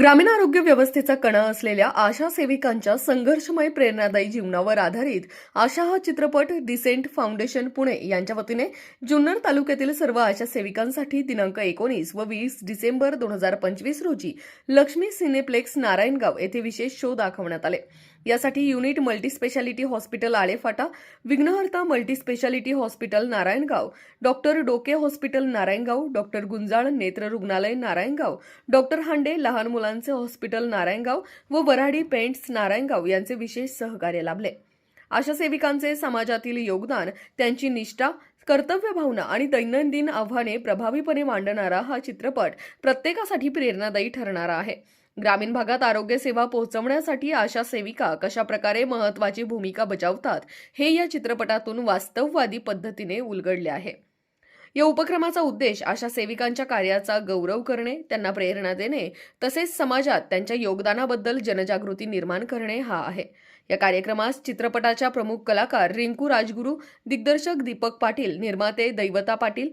ग्रामीण आरोग्य व्यवस्थेचा कणा असलेल्या आशा सेविकांच्या संघर्षमय प्रेरणादायी जीवनावर आधारित आशा हा चित्रपट डिसेंट फाउंडेशन पुणे यांच्या वतीने जुन्नर तालुक्यातील सर्व आशा सेविकांसाठी दिनांक एकोणीस व वीस डिसेंबर दोन हजार पंचवीस रोजी लक्ष्मी सिनेप्लेक्स नारायणगाव येथे विशेष शो दाखवण्यात आले. यासाठी unit multispeciality hospital Alephata Vighnaharta multispeciality hospital Narayangaon doctor Doke hospital Narayangaon doctor Gunjal नेत्र रुग्णालय नारायणगाव डॉक्टर हांडे लहान मुलांचे हॉस्पिटल नारायणगाव व वराडी पेंट्स नारायणगाव यांचे विशेष सहकार्य लाभले. आशा सेविकांचे समाजातील योगदान त्यांची निष्ठा कर्तव्य भावना आणि दैनंदिन आव्हाने प्रभावीपणे मांडणारा हा चित्रपट प्रत्येकासाठी प्रेरणादायी ठरणारा आहे. ग्रामीण भागात आरोग्य सेवा पोहोचवण्यासाठी आशा सेविका कशा प्रकारे महत्वाची भूमिका बजावतात हे या चित्रपटातून वास्तववादी पद्धतीने उलगडले आहे. या उपक्रमाचा उद्देश अशा सेविकांच्या कार्याचा गौरव करणे त्यांना प्रेरणा देणे तसेच समाजात त्यांच्या योगदानाबद्दल जनजागृती निर्माण करणे हा आहे. या कार्यक्रमास चित्रपटाच्या प्रमुख कलाकार रिंकू राजगुरू दिग्दर्शक दीपक पाटील निर्माते दैवता पाटील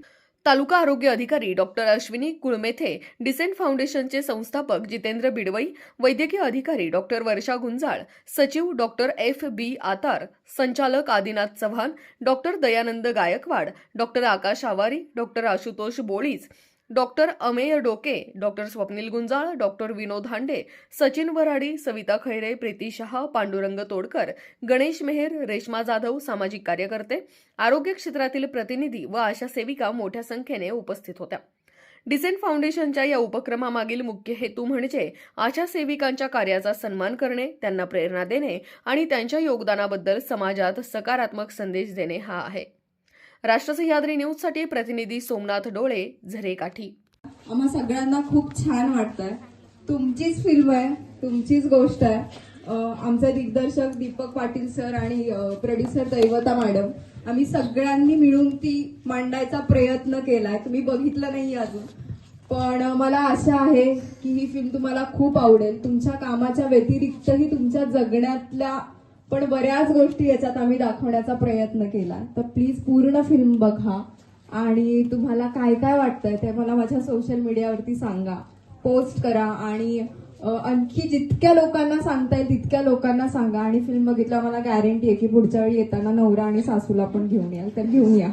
तालुका आरोग्य अधिकारी डॉक्टर अश्विनी कुळमेथे डिसेंट फाउंडेशनचे संस्थापक जितेंद्र बिडवई वैद्यकीय अधिकारी डॉक्टर वर्षा गुंजाळ सचिव डॉक्टर एफ बी आतार संचालक Adinath Chavan doctor Dayanand Gaikwad doctor Akash Awari doctor Ashutosh Bolij doctor Amey Doke doctor Swapnil Gunjal doctor Vinod Hande Sachin Waradi Savita Khaire Preeti Shah Pandurang Todkar Ganesh Meher Reshma Jadhav सामाजिक कार्यकर्ते आरोग्य क्षेत्रातील प्रतिनिधी व आशा सेविका मोठ्या संख्येने उपस्थित होत्या. डिसेंट फाउंडेशनच्या या उपक्रमामागील मुख्य हेतू म्हणजे आशा सेविकांच्या कार्याचा सन्मान करणे त्यांना प्रेरणा देणे आणि त्यांच्या योगदानाबद्दल समाजात सकारात्मक संदेश देणे हा आहे. राष्ट्रसह्याद्री न्यूजसाठी प्रतिनिधी सोमनाथ डोळे झरेकाठी. आम्हा सगळ्यांना खूप छान वाटतंय. तुमचीच फिल्म आहे तुमचीच गोष्ट आहे. आमचे दिग्दर्शक दीपक पाटील सर आणि प्रोड्युसर दैवता मॅडम आम्ही सगळ्यांनी मिळून ती मांडायचा प्रयत्न केलाय. तुम्ही बघितलं नाही अजून. पण मला आशा आहे की ही फिल्म तुम्हाला खूप आवडेल. तुमच्या कामाच्या व्यतिरिक्तही तुमच्या जगण्यातल्या पण बऱ्याच गोष्टी याच्यात आम्ही दाखवण्याचा प्रयत्न केला. तर प्लीज पूर्ण फिल्म बघा. आणि तुम्हाला काय काय वाटतंय ते मला माझ्या सोशल मीडियावरती सांगा. पोस्ट करा आणि आणखी जितक्या लोकांना सांगता येईल तितक्या लोकांना सांगा. आणि फिल्म बघितल्यावर मला गॅरंटी आहे की पुढच्या वेळी येताना नवरा आणि सासूला पण घेऊन याल. तर घेऊन या.